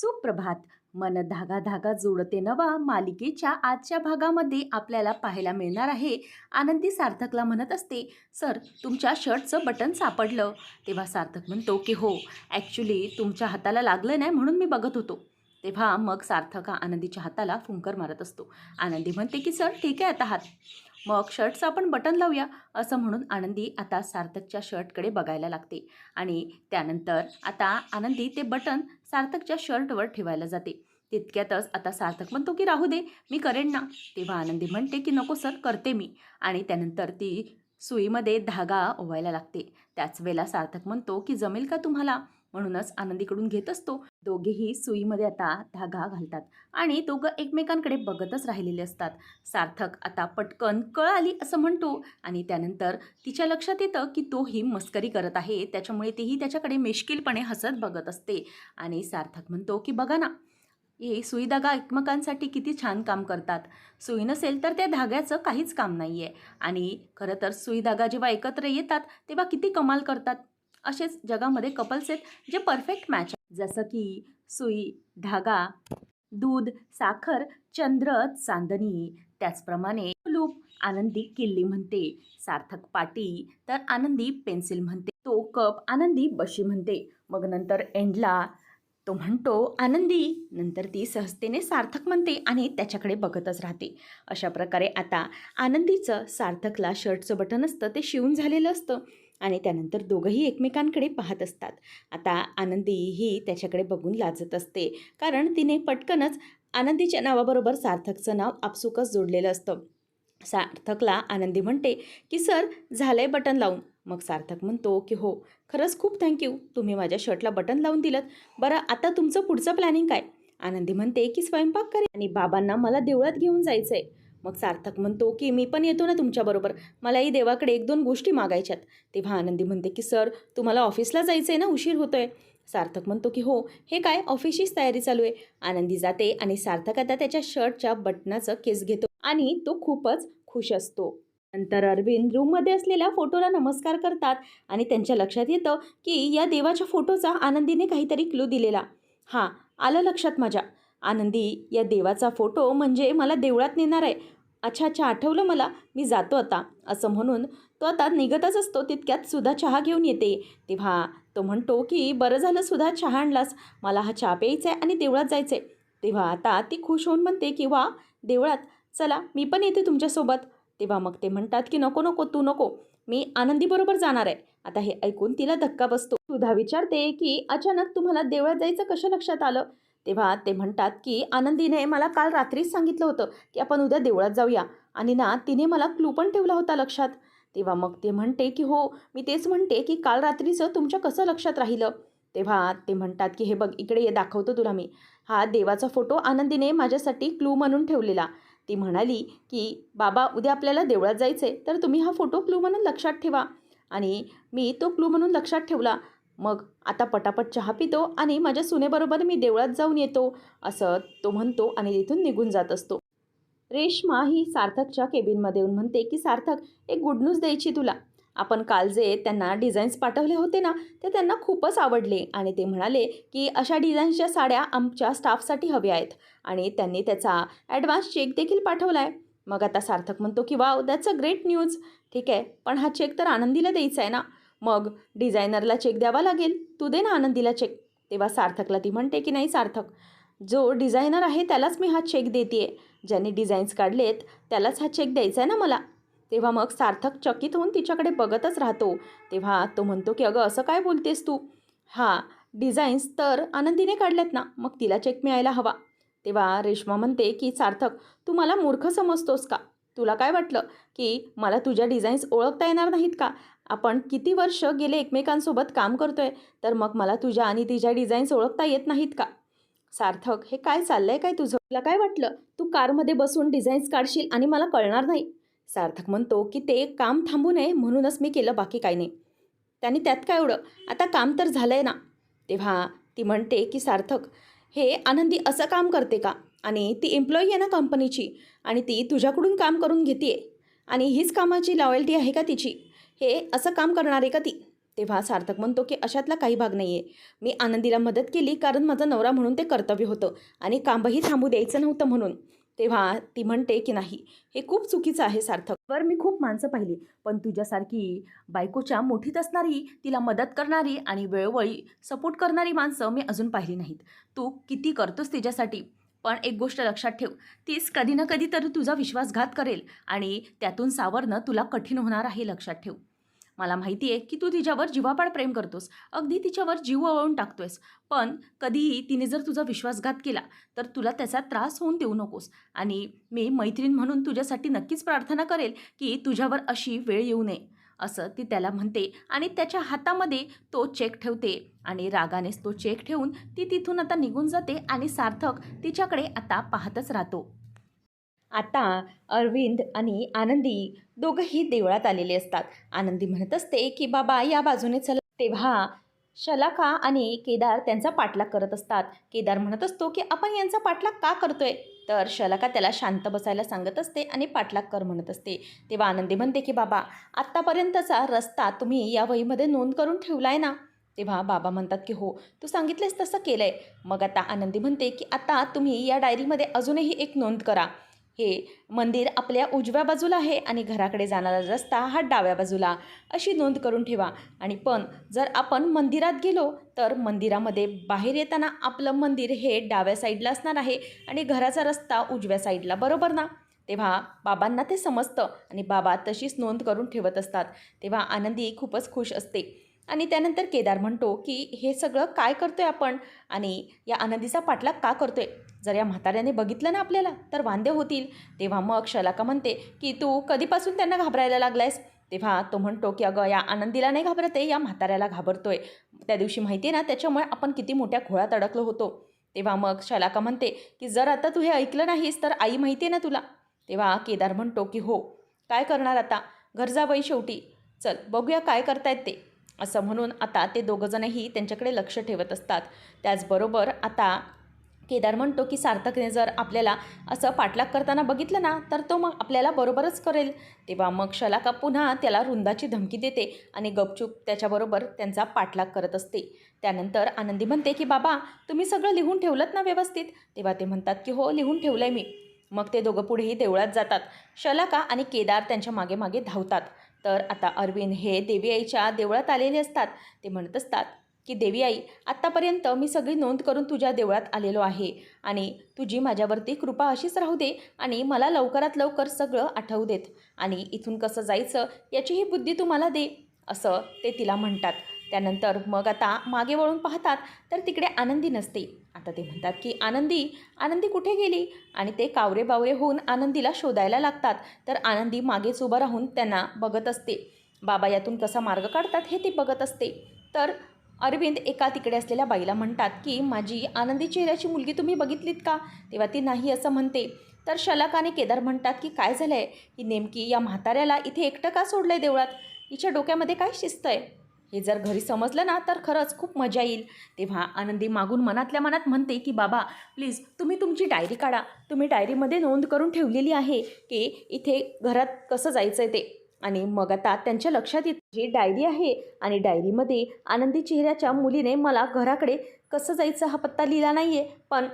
सुप्रभात. मन धागा धागा जोडते नवा मालिकेच्या आजच्या भागामध्ये आपल्याला पाहायला मिळणार आहे. आनंदी सार्थकला म्हणत असते सर तुमच्या शर्टचं बटन सापडलं. तेव्हा सार्थक म्हणतो की हो ॲक्च्युली तुमच्या हाताला लागलं नाही म्हणून मी बघत होतो. तेव्हा मग सार्थक हा आनंदीच्या हाताला फुंकर मारत असतो. आनंदी म्हणते की सर ठीक आहे आता हात. मग शर्टचं आपण बटन लावूया असं म्हणून आनंदी आता सार्थकच्या शर्टकडे बघायला लागते. आणि त्यानंतर आता आनंदी ते बटन सार्थकच्या शर्टवर ठेवायला जाते. तितक्यातच आता सार्थक म्हणतो की राहू दे मी करेन ना. तेव्हा आनंदी म्हणते की नको सर करते मी. आणि त्यानंतर ती सुईमध्ये धागा ओवायला लागते. त्याच वेळेला सार्थक म्हणतो की जमेल का तुम्हाला? म्हणूनच आनंदीकडून घेत असतो. दोघेही सुईमध्ये आता धागा घालतात आणि दोघं एकमेकांकडे बघतच राहिलेले असतात. सार्थक आता पटकन कळ आली असं म्हणतो आणि त्यानंतर तिच्या लक्षात येतं की तोही मस्करी करत आहे. त्याच्यामुळे तीही त्याच्याकडे मिश्किलपणे हसत बघत असते आणि सार्थक म्हणतो की बघा ना हे सुई धागा एकमेकांसाठी किती छान काम करतात. सुई नसेल तर त्या धाग्याचं काहीच काम नाही आहे आणि खरं तर सुई धागा जेव्हा एकत्र येतात तेव्हा किती कमाल करतात. असेच जगामध्ये कपल्स आहेत जे परफेक्ट मॅच जसं की सुई धागा दूध साखर चंद्र चांदणी. त्याचप्रमाणे लूप आनंदी किल्ली म्हणते. सार्थक पाटी तर आनंदी पेन्सिल म्हणते. तो कप आनंदी बशी म्हणते. मग नंतर एंडला तो म्हणतो आनंदी. नंतर ती सहजतेने सार्थक म्हणते आणि त्याच्याकडे बघतच राहते. अशा प्रकारे आता आनंदीचं सार्थकला शर्टचं बटन असतं ते शिवून झालेलं असतं. आणि त्यानंतर दोघंही एकमेकांकडे पाहत असतात. आता आनंदी ही त्याच्याकडे बघून लाजत असते. कारण तिने पटकनच आनंदीच्या नावाबरोबर सार्थकचं नाव आपसुकच जोडलेलं असतं. सार्थकला आनंदी म्हणते की सर झालं आहे बटन लावून. मग सार्थक म्हणतो की हो खरंच खूप थँक्यू तुम्ही माझ्या शर्टला बटन लावून दिलं बरं आता तुमचं पुढचं प्लॅनिंग काय? आनंदी म्हणते की स्वयंपाक करे आणि बाबांना मला देवळात घेऊन जायचं आहे मग सार्थक म्हणतो की मी पण येतो ना तुमच्याबरोबर मलाही देवाकडे एक दोन गोष्टी मागायच्यात. तेव्हा आनंदी म्हणते की सर तुम्हाला ऑफिसला जायचं आहे ना? उशीर होतो आहे सार्थक म्हणतो की हो हे काय? ऑफिसचीच तयारी चालू आहे. आनंदी जाते आणि सार्थक आता त्याच्या शर्टच्या बटनाचं केस घेतो आणि तो खूपच खुश असतो. नंतर अरविंद रूममध्ये असलेल्या फोटोला नमस्कार करतात आणि त्यांच्या लक्षात येतं की या देवाच्या फोटोचा आनंदीने काहीतरी क्लू दिलेला. हां आलं लक्षात माझ्या. आनंदी या देवाचा फोटो म्हणजे मला देवळात नेणार आहे. अच्छा अच्छा आठवलं मला. मी जातो आता. असं म्हणून तो आता निघतच असतो. तितक्यात सुद्धा चहा घेऊन येते. तेव्हा तो म्हणतो की बरं झालं सुद्धा चहा आणलास. मला हा चहा प्यायचा आहे आणि देवळात जायचं आहे तेव्हा आता ती खुश होऊन म्हणते की वा देवळात. चला मी पण येते तुमच्यासोबत तेव्हा मग ते म्हणतात की नको नको तू नको. मी आनंदीबरोबर जाणार आहे. आता हे ऐकून तिला धक्का बसतो. सुधा विचारते की अचानक तुम्हाला देवळात जायचं कसं लक्षात आलं? तेव्हा ते म्हणतात की आनंदीने मला काल रात्रीच सांगितलं होतं की आपण उद्या देवळात जाऊया. आणि ना तिने मला क्लू पण ठेवला होता लक्षात. तेव्हा मग ते म्हणते की हो मी तेच म्हणते की काल रात्रीचं तुमच्या कसं लक्षात राहिलं? तेव्हा ते म्हणतात की हे बघ इकडे ये दाखवतो तुला मी. हा देवाचा फोटो आनंदीने माझ्यासाठी क्लू म्हणून ठेवलेला. ती म्हणाली की बाबा उद्या आपल्याला देवळात जायचं आहे तर तुम्ही हा फोटो क्लू म्हणून लक्षात ठेवा. आणि मी तो क्लू म्हणून लक्षात ठेवला. मग आता पटापट चहा पितो आणि माझ्या सुनेबरोबर मी देवळात जाऊन येतो असं तो म्हणतो आणि तिथून निघून जात असतो. रेश्मा ही सार्थकच्या केबिनमध्ये येऊन म्हणते की सार्थक एक गुड न्यूज द्यायची तुला. आपण काल जे त्यांना डिझाईन्स पाठवले होते ना ते त्यांना खूपच आवडले आणि ते म्हणाले की अशा डिझाईन्सच्या साड्या आमच्या स्टाफसाठी हव्या आहेत आणि त्यांनी त्याचा ॲडव्हान्स चेक देखील पाठवला आहे मग आता सार्थक म्हणतो की wow that's a great news ठीक आहे पण हा चेक तर आनंदीला द्यायचा आहे ना. मग डिझायनरला चेक द्यावा लागेल. तू दे ना आनंदीला चेक तेव्हा सार्थकला ती म्हणते की नाही सार्थक जो डिझायनर आहे त्यालाच मी हा चेक देते ज्याने डिझाईन्स काढलेत त्यालाच हा चेक द्यायचा आहे ना मला. तेव्हा मग सार्थक चकित होऊन तिच्याकडे बघतच राहतो. तेव्हा तो म्हणतो की अगं असं काय बोलतेस तू? हा डिझाईन्स तर आनंदीने काढल्यात ना मग तिला चेक मिळायला हवा. तेव्हा रेश्मा म्हणते की सार्थक तू मला मूर्ख समजतोस का? तुला काय वाटलं की मला तुझ्या डिझाईन्स ओळखता येणार नाहीत का? आपण किती वर्ष गेले एकमेकांसोबत काम करतोय तर मग मला तुझ्या आणि तिच्या डिझाईन्स ओळखता येत नाहीत का? सार्थक हे काय चाललंय? काय तुझं? तुला काय वाटलं? तू कारमध्ये बसून डिझाईन्स काढशील आणि मला कळणार नाही. सार्थक म्हणतो की ते काम थांबू नये म्हणूनच मी केलं बाकी काय नाही. त्याने त्यात काय एवढं आता काम तर झालं आहे ना. तेव्हा ती म्हणते की सार्थक हे आनंदी असं काम करते का? आणि ती एम्प्लॉई आहे ना कंपनीची आणि ती तुझ्याकडून काम करून घेते आणि हीच कामाची लॉयल्टी आहे का तिची? हे असं काम करणार आहे का ती? तेव्हा सार्थक म्हणतो की अशातला काही भाग नाही आहे मी आनंदीला मदत केली कारण माझा नवरा म्हणून ते कर्तव्य होतं आणि कामही थांबू द्यायचं नव्हतं म्हणून. तेव्हा ती म्हणते की नाही हे खूप चुकीचं आहे सार्थक. वर मी खूप माणसं पाहिली पण तुझ्यासारखी बायकोच्या मोठीत असणारी तिला मदत करणारी आणि वेळोवेळी सपोर्ट करणारी माणसं मी अजून पाहिली नाहीत. तू किती करतोस तिच्यासाठी? पण एक गोष्ट लक्षात ठेव तीच कधी ना कधी तरी तुझा विश्वासघात करेल आणि त्यातून सावरणं तुला कठीण होणार आहे लक्षात ठेव. मला माहिती आहे की तू तिच्यावर जीवापाड प्रेम करतोस अगदी तिच्यावर जीव ओळवून टाकतोयस पण कधीही तिने जर तुझा विश्वासघात केला तर तुला त्याचा त्रास होऊन देऊ नकोस आणि मी मैत्रीण म्हणून तुझ्यासाठी नक्कीच प्रार्थना करेल की तुझ्यावर अशी वेळ येऊ नये. असं ती त्याला म्हणते आणि त्याच्या हातामध्ये तो चेक ठेवते. आणि रागानेच तो चेक ठेवून ती तिथून आता निघून जाते आणि सार्थक तिच्याकडे आता पाहतच राहतो. आता अरविंद आणि आनंदी दोघंही देवळात आलेले असतात. आनंदी म्हणत असते की बाबा या बाजूने चला. तेव्हा शलाका आणि केदार त्यांचा पाठलाग करत असतात. केदार म्हणत असतो की आपण यांचा पाठलाग का करतोय? तर शलाका त्याला शांत बसायला सांगत असते आणि पाठलाग कर म्हणत असते. तेव्हा आनंदी म्हणते की बाबा आत्तापर्यंतचा रस्ता तुम्ही या वहीमध्ये नोंद करून ठेवला आहे ना? तेव्हा बाबा म्हणतात की हो तू सांगितलेस तसं केलं आहे मग आता आनंदी म्हणते की आता तुम्ही या डायरीमध्ये अजूनही एक नोंद करा. हे मंदिर आपल्या उजव्या बाजूला आहे आणि घराकडे जाणारा रस्ता हा डाव्या बाजूला. अशी नोंद करून ठेवा. आणि पण जर आपण मंदिरात गेलो तर मंदिरामध्ये बाहेर येताना आपलं मंदिर हे डाव्या साईडला असणार आहे आणि घराचा रस्ता उजव्या साईडला बरोबर ना? तेव्हा बाबांना ते समजतं आणि बाबा तशीच नोंद करून ठेवत असतात. तेव्हा आनंदी खूपच खुश असते. आणि त्यानंतर केदार म्हणतो की हे सगळं काय करतोय आपण? आणि या आनंदीचा पाठलाग का करतोय? जर या म्हाताऱ्याने बघितलं ना आपल्याला तर वांदे होतील. तेव्हा मग शलाका म्हणते की तू कधीपासून त्यांना घाबरायला लागलायस? तेव्हा तो म्हणतो की अगं या आनंदीला नाही घाबरत आहे या म्हाताऱ्याला घाबरतोय. त्या दिवशी माहिती आहे ना त्याच्यामुळे आपण किती मोठ्या खोळात अडकलो होतो. तेव्हा मग शलाका म्हणते की जर आता तू हे ऐकलं नाहीस तर आई माहिती आहे ना तुला. तेव्हा केदार म्हणतो की हो. काय करणार आता? घर जावई शेवटी. चल बघूया काय करतायत ते. असं म्हणून आता ते दोघंजणही त्यांच्याकडे लक्ष ठेवत असतात. त्याचबरोबर आता केदार म्हणतो की सार्थकने जर आपल्याला असं पाठलाग करताना बघितलं ना तर तो मग आपल्याला बरोबरच करेल. तेव्हा मग शलाका पुन्हा त्याला रुंदाची धमकी देते आणि गपचूप त्याच्याबरोबर त्यांचा पाठलाग करत असते. त्यानंतर आनंदी म्हणते की बाबा तुम्ही सगळं लिहून ठेवलं ना व्यवस्थित? तेव्हा ते म्हणतात की हो लिहून ठेवलं आहे मी. मग ते दोघं पुढेही देवळात जातात. शलाका आणि केदार त्यांच्या मागे मागे धावतात. तर आता अरविंद हे देवी आईच्या देवळात आलेले असतात. ते म्हणत असतात की देवी आई आत्तापर्यंत मी सगळी नोंद करून तुझ्या देवळात आलेलो आहे आणि तुझी माझ्यावरती कृपा अशीच राहू दे आणि मला लवकरात लवकर सगळं आठवू देत आणि इथून कसं जायचं याचीही बुद्धी तू मला दे असं ते तिला म्हणतात. त्यानंतर मग आता मागे वळून पाहतात तर तिकडे आनंदी नसते. आता ते म्हणतात की आनंदी आनंदी कुठे गेली? आणि ते कावरे बावरे होऊन आनंदीला शोधायला लागतात. तर आनंदी मागेच उभं राहून त्यांना बघत असते. बाबा यातून कसा मार्ग काढतात हे ती बघत असते. तर अरविंद एका तिकडे असलेल्या बाईला म्हणतात की माझी आनंदी चेहऱ्याची मुलगी तुम्ही बघितलीत का? तेव्हा ती नाही असं म्हणते. तर शलाक आणि केदार म्हणतात की काय झालं आहे की नेमकी या म्हाताऱ्याला इथे एकटं का सोडलं आहे देवळात? हिच्या डोक्यामध्ये काय शिस्त आहे हे जर घरी समजलं ना तर खरंच खूप मजा येईल. तेव्हा आनंदी मागून मनातल्या मनात म्हणते की बाबा प्लीज तुम्ही तुमची डायरी काढा. तुम्ही डायरीमध्ये नोंद करून ठेवलेली आहे की इथे घरात कसं जायचं आहे ते. आणि मग आता त्यांच्या लक्षात येत जी डायरी आहे आणि डायरीमध्ये आनंदी चेहऱ्याच्या मुलीने मला घराकडे कसं जायचं हा पत्ता लिहिला नाही आहे पण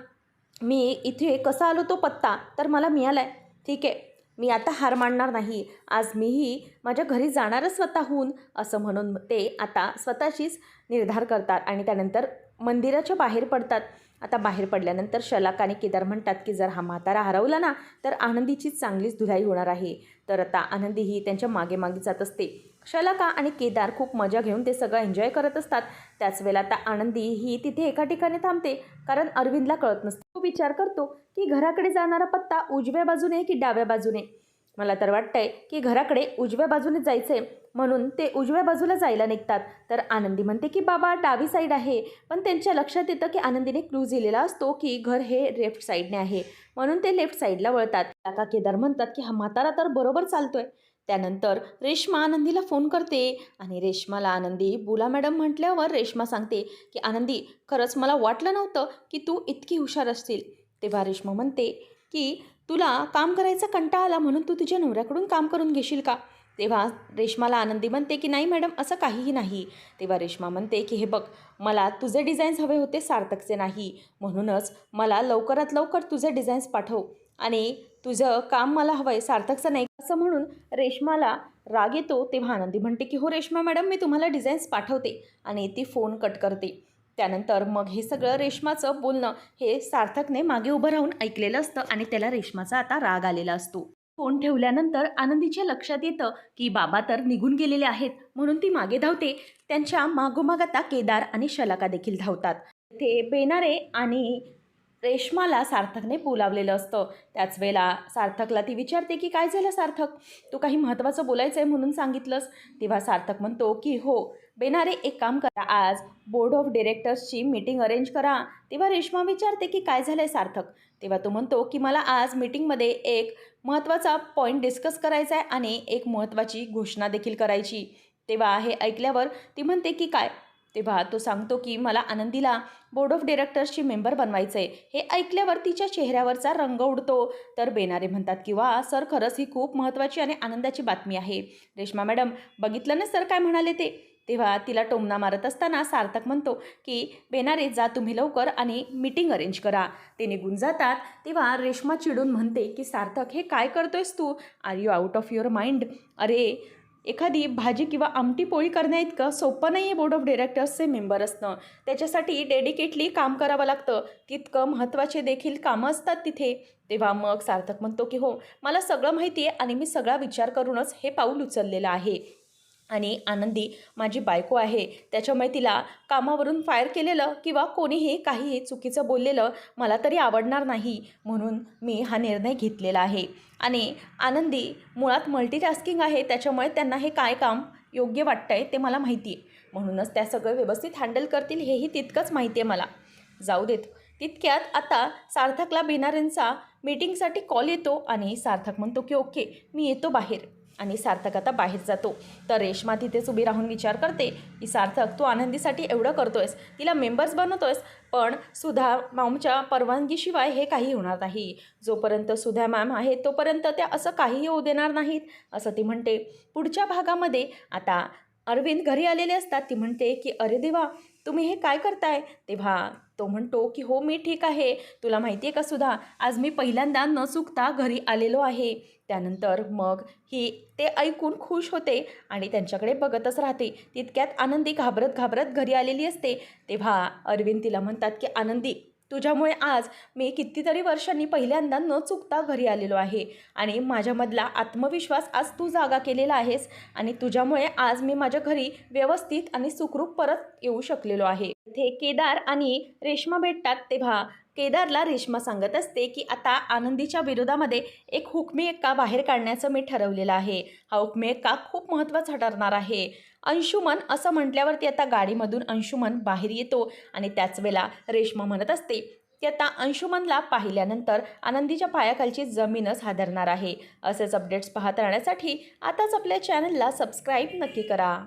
मी इथे कसा आलो तो पत्ता तर मला मिळाला आहे ठीक आहे. मी आता हार मानणार नाही. आज मीही माझ्या घरी जाणारच स्वतःहून असं म्हणून ते आता स्वतःशीच निर्धार करतात आणि त्यानंतर मंदिराच्या बाहेर पडतात. आता बाहेर पडल्यानंतर शलाक आणि केदार म्हणतात की जर हा म्हातारा हरवला ना तर आनंदीची चांगलीच धुलाई होणार आहे. तर आता आनंदी ही त्यांच्या मागे मागे जात असते. शलाका आणि केदार खूप मजा घेऊन ते सगळं एन्जॉय करत असतात. त्याच वेळेला आता आनंदी ही तिथे एका ठिकाणी थांबते कारण अरविंदला कळत नसते. तो विचार करतो की घराकडे जाणारा पत्ता उजव्या बाजूने की डाव्या बाजूने? मला तर वाटतंय की घराकडे उजव्या बाजूने जायचं आहे म्हणून ते उजव्या बाजूला जायला निघतात. तर आनंदी म्हणते की बाबा डावी साईड आहे. पण त्यांच्या लक्षात येतं की आनंदीने क्लूज दिलेला असतो की घर हे लेफ्ट साईडने आहे. म्हणून ते लेफ्ट साईडला वळतात. काका केदार म्हणतात की हा म्हातारा तर बरोबर चालतोय. त्यानंतर रेश्मा आनंदीला फोन करते आणि रेश्माला आनंदी बोला मॅडम म्हटल्यावर रेश्मा सांगते की आनंदी खरंच मला वाटलं नव्हतं की तू इतकी हुशार असतील तेव्हा रेश्मा म्हणते की तुला काम करायचा कंटाळा आला म्हणून तू तुझ्या नवऱ्याकडून काम करून घेशील का? तेव्हा रेश्माला आनंदी म्हणते की नाही मॅडम असं काहीही नाही. तेव्हा रेश्मा म्हणते की हे बघ मला तुझे डिझाईन्स हवे होते सार्थकचे नाही. म्हणूनच मला लवकरात लवकर तुझे डिझाईन्स पाठव आणि तुझं काम मला हवं आहे सार्थकचं नाही असं म्हणून रेश्माला राग येतो तेव्हा आनंदी म्हणते की हो रेश्मा मॅडम मी तुम्हाला डिझाईन्स पाठवते. आणि ती फोन कट करते. त्यानंतर मग हे सगळं रेश्माचं बोलणं हे सार्थकने मागे उभं राहून ऐकलेलं असतं आणि त्याला रेश्माचा आता राग आलेला असतो. फोन ठेवल्यानंतर आनंदीच्या लक्षात येतं की बाबा तर निघून गेलेले आहेत. म्हणून ती मागे धावते. त्यांच्या मागोमाग आता केदार आणि शलाका देखील धावतात. ते बेनारे आणि रेश्माला सार्थकने बोलावलेलं असतं. त्याच वेळेला सार्थकला ती विचारते की काय झालं सार्थक? तू काही महत्त्वाचं बोलायचं आहे म्हणून सांगितलंस? तेव्हा सार्थक म्हणतो की हो. बेनारे एक काम करा आज. बोर्ड ऑफ डिरेक्टर्सची मीटिंग अरेंज करा. तेव्हा रेश्मा विचारते की काय झालं आहे सार्थक? तेव्हा तो म्हणतो की मला आज मीटिंगमध्ये एक महत्त्वाचा पॉईंट डिस्कस करायचा आहे आणि एक महत्त्वाची घोषणा देखील करायची. तेव्हा हे ऐकल्यावर ती म्हणते की काय? तेव्हा तो सांगतो की मला आनंदीला बोर्ड ऑफ डिरेक्टर्सची मेंबर बनवायचं आहे हे ऐकल्यावर तिच्या चेहऱ्यावरचा रंग उडतो. तर बेनारे म्हणतात की वा सर खरंच ही खूप महत्त्वाची आणि आनंदाची बातमी आहे. रेश्मा मॅडम बघितलं ना सर काय म्हणाले ते? तेव्हा तिला टोमणा मारत असताना सार्थक म्हणतो की बेनारे जा तुम्ही लवकर आणि मीटिंग अरेंज करा. ते निघून जातात. तेव्हा रेश्मा चिडून म्हणते की सार्थक हे काय करतोयस तू? Are you out of your mind अरे एखादी भाजी किंवा आमटी पोळी करण्याइतकं सोपं नाही आहे बोर्ड ऑफ डिरेक्टर्सचे मेंबर असणं. त्याच्यासाठी डेडिकेटली काम करावं लागतं. तितकं महत्त्वाचे देखील कामं असतात तिथे. तेव्हा मग सार्थक म्हणतो की हो मला सगळं माहिती आहे आणि मी सगळा विचार करूनच हे पाऊल उचललेलं आहे. आणि आनंदी माझी बायको आहे. त्याच्यामुळे तिला कामावरून फायर केलेलं किंवा कोणीही काहीही चुकीचं बोललेलं मला तरी आवडणार नाही म्हणून मी हा निर्णय घेतलेला आहे. आणि आनंदी मुळात मल्टीटास्किंग आहे. त्याच्यामुळे त्यांना हे काय काम योग्य वाटतं आहे ते मला माहिती आहे. म्हणूनच त्या सगळं व्यवस्थित हँडल करतील हेही तितकंच माहिती आहे मला. जाऊ देत. तितक्यात आता सार्थकला बेनारेंचा मीटिंगसाठी कॉल येतो आणि सार्थक म्हणतो की ओके मी येतो बाहेर. आणि सार्थक आता बाहेर जातो. तर रेश्मा तिथेच उभी राहून विचार करते की सार्थक तू आनंदीसाठी एवढं करतोयस. तिला मेंबर्स बनवतोयस पण सुधा मॅमच्या परवानगीशिवाय हे काही होणार नाही. जोपर्यंत सुधा मॅम आहे तोपर्यंत त्या असं काहीही होऊ देणार नाहीत असं ती म्हणते. पुढच्या भागामध्ये आता अरविंद घरी आलेले असतात. ती म्हणते की अरे देवा तुम्ही हे काय करताय? तेव्हा तो म्हणतो की हो मी ठीक आहे. तुला माहिती आहे का सुद्धा आज मी पहिल्यांदा न चुकता घरी आलेलो आहे. त्यानंतर मग ही ते ऐकून खुश होते आणि त्यांच्याकडे बघतच राहते. तितक्यात आनंदी घाबरत घाबरत घरी आलेली असते. तेव्हा अरविंद तिला म्हणतात की आनंदी तुझ्यामुळे आज मी कितीतरी वर्षांनी पहिल्यांदा न चुकता घरी आलेलो आहे. आणि माझ्यामधला आत्मविश्वास आज तू जागा केलेला आहेस आणि तुझ्यामुळे आज मी माझ्या घरी व्यवस्थित आणि सुखरूप परत येऊ शकलेलो आहे. इथे केदार आणि रेश्मा भेटतात तेव्हा केदारला रेश्मा सांगत असते की आता आनंदीच्या विरोधामध्ये एक हुकमी एक्का बाहेर काढण्याचं मी ठरवलेलं आहे. हा हुकमी एक्का खूप महत्त्वाचा ठरणार आहे. अंशुमन असं म्हटल्यावरती आता गाडीमधून अंशुमन बाहेर येतो आणि त्याच वेळेला रेश्मा म्हणत असते की आता अंशुमनला पाहिल्यानंतर आनंदीच्या पायाखालची जमीनच हादरणार आहे. असेच अपडेट्स पाहत राहण्यासाठी आताच आपल्या चॅनलला सबस्क्राईब नक्की करा.